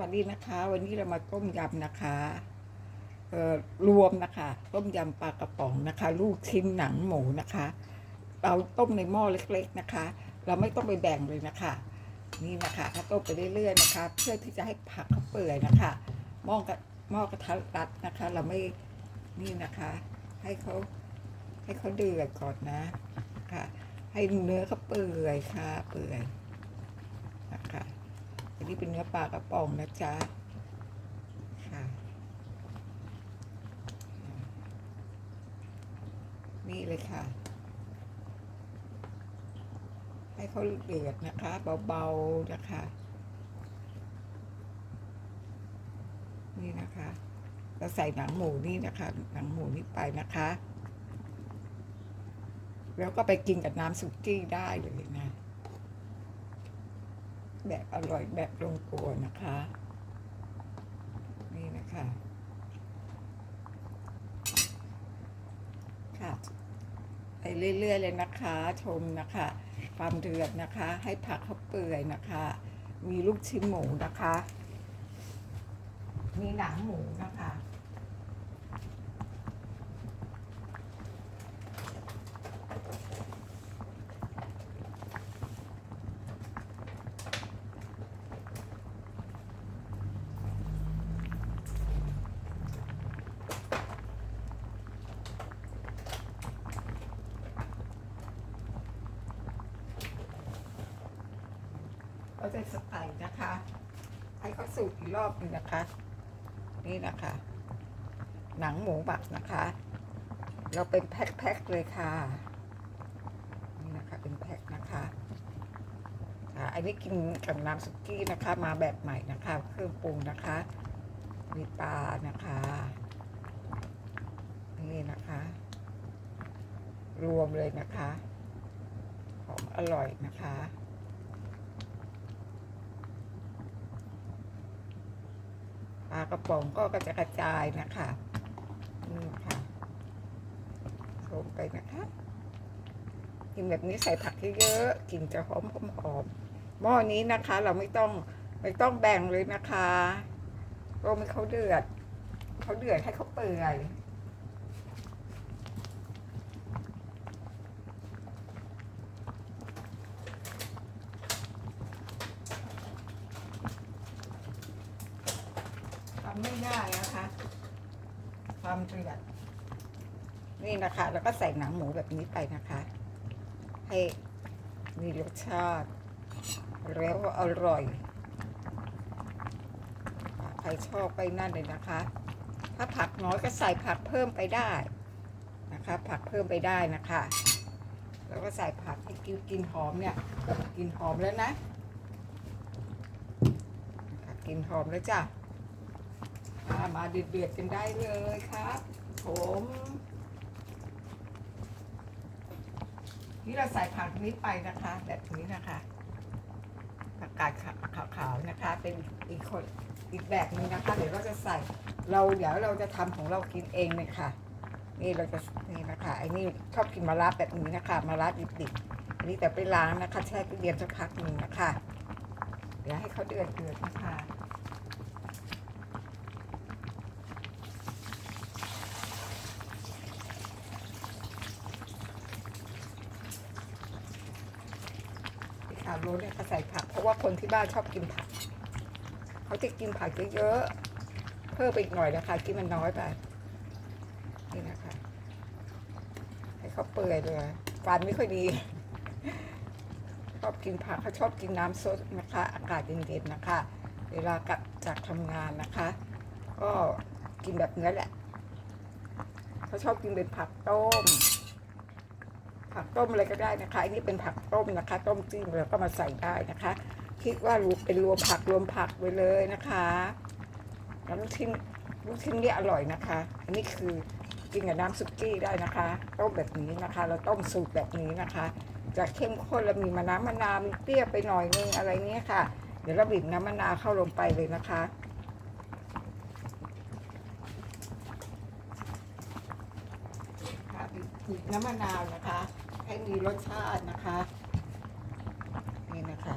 วัสดีนะคะ วันนี้เรามาต้มยำนะคะเอ่อรวมนะคะ ต้มยำปลากระป๋องนะคะ ลูกชิ้นหนังหมูนะคะ เราต้มในหม้อเล็ก ๆนะคะ เราไม่ต้องไปแบ่งเลยนะคะ นี่นะคะถ้าต้มไปเรื่อยๆนะคะ เพื่อที่จะให้ผักเขาเปื่อยนะคะหม้อกระหม้อกระทะรัดนะคะ เราไม่นี่นะคะ ให้เขาให้เขาเดือดก่อนนะค่ะ ให้เนื้อเขาเปื่อยค่ะ เปื่อยนะคะ อันนี้เป็นเนื้อปลากระป๋องนะจ๊ะค่ะ นี่เลยค่ะ ให้เขาเดือดนะคะ เบาๆนะคะ นี่นะคะเราใส่หนังหมูนี่นะคะ หนังหมูนี่ไปนะคะ แล้วก็ไปกินกับน้ำสุกี้ได้เลยนะ แบบอร่อยแบบลงตัวนะคะ นี่นะคะ ค่ะ ไปเรื่อย ๆ เลยนะคะ ชมนะคะ ความเดือดนะคะ ให้ผักเขาเปื่อยนะคะ มีลูกชิ้นหมูนะคะ มีหนังหมูนะคะ เราจะสไตล์นะคะ ให้เขาสูตรอีกรอบหนึงนะคะ นี่นะคะ หนังหมูบักนะคะ เราเป็นแพ็คๆเลยค่ะ นี่นะคะเป็นแพ็คนะคะอันนี้กินกับน้ำสุกี้นะคะ มาแบบใหม่นะคะ เครื่องปรุงนะคะ มีปลานะคะ นี่นะคะ รวมเลยนะคะ หอมอร่อยนะคะ ปลากระป๋องก็กระจะกระจายนะคะนี่ค่ะลงไปนะคะกินแบบนี้ใส่ผักเยอะๆกลิ่นจะหอมหอมหมหม้อนี้นะคะ เราไม่ต้องไม่ต้องแบ่งเลยนะคะต้มให้เขาเดือดเขาเดือดให้เขาเปื่อยทำ ไม่ง่ายนะคะ ความเดือดนี่นะคะ แล้วก็ใส่หนังหมูแบบนี้ไปนะคะ ให้มีรสชาติ แล้วอร่อย ใครชอบไปนั่นเลยนะคะ ถ้าผักน้อยก็ใส่ผักเพิ่มไปได้นะคะ ผักเพิ่มไปได้นะคะ แล้วก็ใส่ผักให้กินกินหอมเนี่ยกินหอมแล้วนะนะคะกินหอมแล้วจ้ะ อ่ามาเดือดๆกันได้เลยครับ ผมนี่เราใส่ผักนี้ไปนะคะ แบบนี้นะคะผักกาดขาวๆนะคะ เป็นอีกคนอีกแบบหนึงนะคะ เดี๋ยวเราจะใส่เราเดี๋ยวเราจะทำของเรากินเองเลยค่ะ นี่เราจะนี่นะคะไอ้นี่ชอบกินมะระแบบนี้นะคะมะระดิบๆอันนี้แต่ไปล้างนะคะ แช่ตู้เย็นสักพักหนึ่งนะคะ เดี๋ยวให้เขาเดือดเดือดนะคะ ที่ขาว โรสเนี่ยเขาใส่ผัก เพราะว่าคนที่บ้านชอบกินผัก เขาจะกินผักเยอะๆ เพิ่มไปอีกหน่อยนะคะกินมันน้อยไป นี่นะคะ ให้เขาเปื่อยเลยฟันไม่ค่อยดีชอบกินผักเขาชอบกินน้ำซดนะคะ อากาศเย็นๆนะคะ เวลากลับจากทำงานนะคะ ก็กินแบบนี้แหละเขาชอบกินเป็นผักต้ม ผักต้มอะไรก็ได้นะคะอันนี้เป็นผักต้มนะคะ ต้มจิ้มแล้วก็มาใส่ได้นะคะ คิดว่ารวมเป็นรวมผักรวมผักไปเลยนะคะแล้วลูกชิ้นลูกชิ้นนี่อร่อยนะคะ อันนี้คือกินกับน้ำซุกี้ได้นะคะต้มแบบนี้นะคะ เราต้มสูตรแบบนี้นะคะ จะเข้มข้นแล้วมีมะน้ำมะนาวมีเปรี้ยวไปหน่อยนึงอะไรเนี้ยค่ะ เดี๋ยวเราบีบน้ำมะนาวเข้าลงไปเลยนะคะค่ะบีบน้ำมะนาวนะคะ ให้มีรสชาตินะคะ นี่นะคะ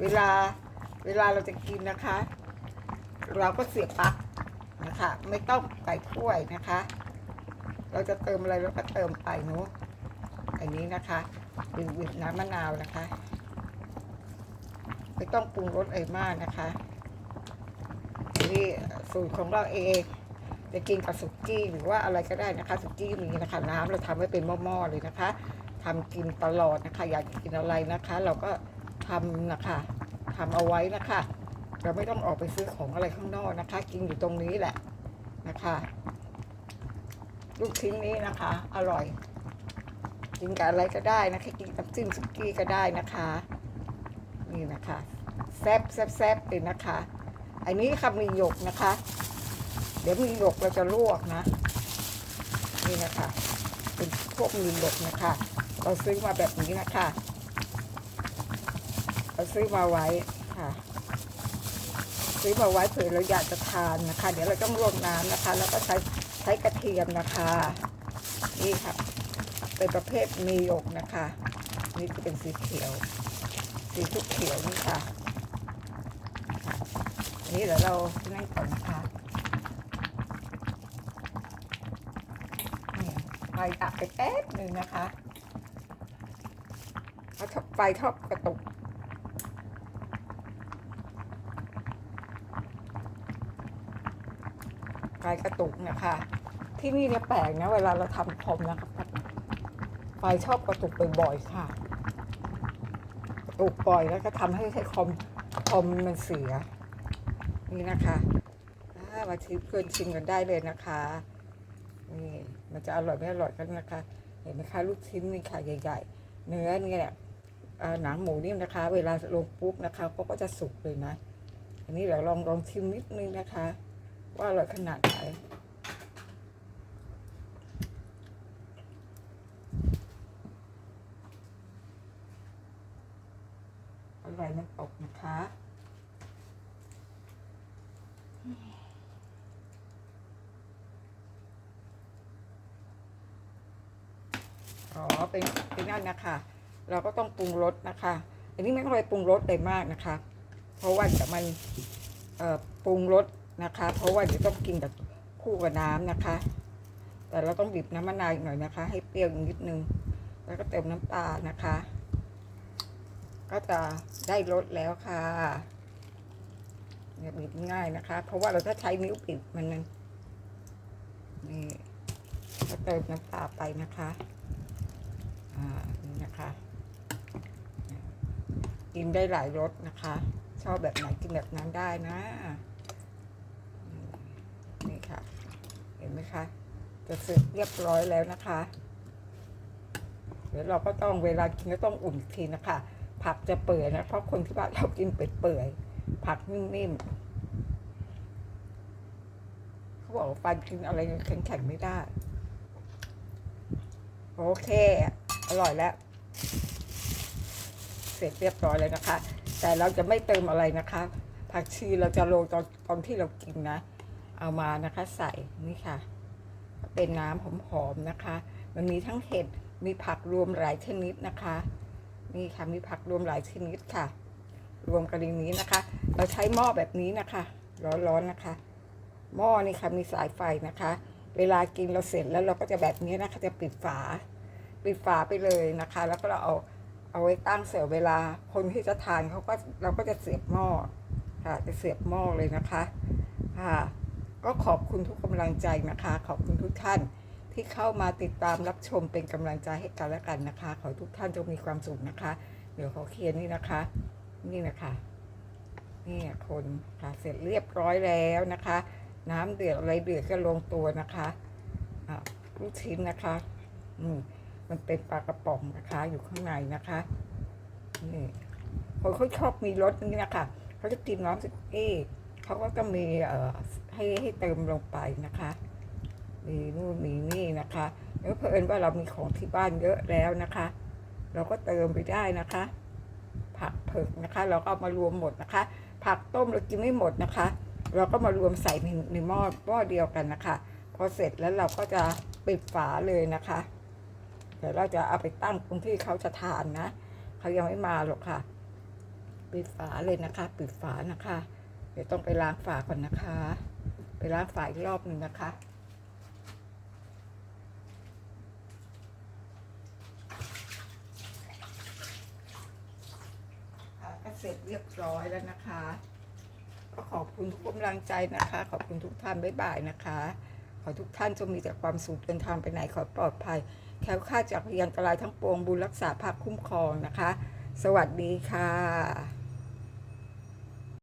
เวลาเวลาเราจะกินนะคะ เราก็เสียบปลั๊กนะคะ ไม่ต้องใส่ถ้วยนะคะ เราจะเติมอะไรเราก็เติมไปเนาะอันนี้นะคะดื่มน้ำมะนาวนะคะ ไม่ต้องปรุงรสอะไรมากนะคะนี่สูตรของเราเอง จะกินกับสุกี้หรือว่าอะไรก็ได้นะคะสุกี้มีนะคะ น้ำเราทำไว้เป็นหม้อๆเลยนะคะทำกินตลอดนะคะ อยากกินอะไรนะคะ เราก็ทำนะคะทำเอาไว้นะคะ เราไม่ต้องออกไปซื้อของอะไรข้างนอกนะคะ กินอยู่ตรงนี้แหละนะคะ ลูกชิ้นนี้นะคะ อร่อยกินกับอะไรก็ได้นะคะกินกับจิ้มสุกี้ก็ได้นะคะ นี่นะคะแซบแซบแซบเลยนะคะ อันนี้ค่ะมีหยกนะคะ เดี๋ยวมีหยกเราจะลวกนะ นี่นะคะเป็นพวกมีหยกนะคะ เราซื้อมาแบบนี้นะคะ เราซื้อมาไว้ค่ะ ซื้อมาไว้เผื่อเราอยากจะทานนะคะ เดี๋ยวเราต้องรวมน้ำนะคะ แล้วก็ใช้ใช้กระเทียมนะคะ นี่ค่ะ เป็นประเภทมีหยกนะคะ นี่จะเป็นสีเขียว สีทุกเขียวนี่ค่ะนนี้เดี๋ยวเรานั่งก่อนนะคะนี่ไฟดับไปแป๊บหนึ่งนะคะเอาไฟชอบกระตุกไฟกระตุกนะคะ ที่นี่เนี่ยแปลกนะเวลาเราทำคอมนะคะไฟชอบกระตุกบ่อยๆค่ะกระตุกบ่อยแล้วก็ทำให้ให้คอมคอมมันเสีย นี่นะคะมาชิมเพื่อนชิมกันได้เลยนะคะ มันจะอร่อยไม่อร่อยกันนะคะ เห็นไหมคะลูกชิ้นนี่ค่ะใหญ่ๆ เนื้อเนี่ยอ่าหนังหมูนี่นะคะ เวลาลงปุ๊บนะคะก็ก็จะสุกเลยนะ อันนี้เดี๋ยวลองลองชิมนิดนึงนะคะ ว่าอร่อยขนาดไหนอร่อยมันตกนะคะ อ๋อเป็นเป็นนั่นนะคะ เราก็ต้องปรุงรสนะคะ อันนี้ไม่ต้องไปปรุงรสเลยมากนะคะ เพราะว่าจะมันปรุงรสนะคะ เพราะว่าเดี๋ยวต้องกินกับคู่กับน้ำนะคะ แต่เราต้องบีบน้ำมะนาวอีกหน่อยนะคะ ให้เปรี้ยวนิดนึง แล้วก็เติมน้ำตาลนะคะ ก็จะได้รสแล้วค่ะเนี่ยบีบง่ายนะคะ เพราะว่าเราถ้าใช้นิ้วบีบมันนั่นนี่ก็เติมน้ำตาไปนะคะ อ่านี่นะคะกินได้หลายรสนะคะ ชอบแบบไหนกินแบบนั้นได้นะนี่ค่ะ เห็นไหมคะ จะเสร็จเรียบร้อยแล้วนะคะ เดี๋ยวเราก็ต้องเวลากินก็ต้องอุ่นทีนะคะ ผักจะเปื่อยนะ เพราะคนที่บ้านเรากินเปื่อยๆผักนิ่มๆเขาบอกว่าฟันกินอะไรแข็งๆไม่ได้ โอเค อร่อยแล้ว เสร็จเรียบร้อยเลยนะคะ แต่เราจะไม่เติมอะไรนะคะ ผักชีเราจะโรยตอนตอนที่เรากินนะ เอามานะคะใส่นี่ค่ะ เป็นน้ำหอมๆนะคะ มันมีทั้งเห็ดมีผักรวมหลายชนิดนะคะนี่ค่ะมีผักรวมหลายชนิดค่ะ รวมกันในนี้นะคะ เราใช้หม้อแบบนี้นะคะ ร้อนๆนะคะ หม้อนี่ค่ะมีสายไฟนะคะ เวลากินเราเสร็จแล้วเราก็จะแบบนี้นะคะจะปิดฝา ปิดฝาไปเลยนะคะ แล้วก็เราเอาเอาไว้ตั้งเสียเวลา คนที่จะทานเขาก็เราก็จะเสียบหม้อค่ะจะเสียบหม้อเลยนะคะค่ะก็ขอบคุณทุกกำลังใจนะคะ ขอบคุณทุกท่านที่เข้ามาติดตามรับชมเป็นกำลังใจให้กันและกันนะคะ ขอทุกท่านจงมีความสุขนะคะ เดี๋ยวขอเขียนนี่นะคะ นี่นะคะนี่คนค่ะเสร็จเรียบร้อยแล้วนะคะ น้ำเดือดอะไรเดือดก็ลงตัวนะคะอะลูกชิ้นนะคะ อืม มันเป็นปลากระป๋องนะคะ อยู่ข้างในนะคะนี่คนเขาชอบมีรสนี่นะคะเขาจะกินน้ำสเอ๊เขาก็จะมีเอ่อให้ให้เติมลงไปนะคะมีนู่นมีนี่นะคะแล้วเพิ่นว่าเรามีของที่บ้านเยอะแล้วนะคะ เราก็เติมไปได้นะคะ ผักเผือกนะคะ เราก็เอามารวมหมดนะคะ ผักต้มเรากินไม่หมดนะคะ เราก็มารวมใส่ในในหม้อหม้อเดียวกันนะคะ พอเสร็จแล้วเราก็จะปิดฝาเลยนะคะ ดี๋ยวเราจะเอาไปตั้งตรงที่เขาจะทานนะเขายังไม่มาหรอกค่ะ ปิดฝาเลยนะคะ ปิดฝานะคะ เดี๋ยวต้องไปล้างฝาก่อนนะคะ ไปล้างฝาอีกรอบหนึ่งนะคะค่ะก็เสร็จเรียบร้อยแล้วนะคะก็ขอบคุณทุกกำลังใจนะคะ ขอบคุณทุกท่านบ๊ายบายนะคะ ขอทุกท่านจงมีแต่ความสุขเดินทางไปไหนขอปลอดภัย แคล้วคลาดจากพยันตรายทั้งปวงบุญรักษาภาคคุ้มครองนะคะ สวัสดีค่ะ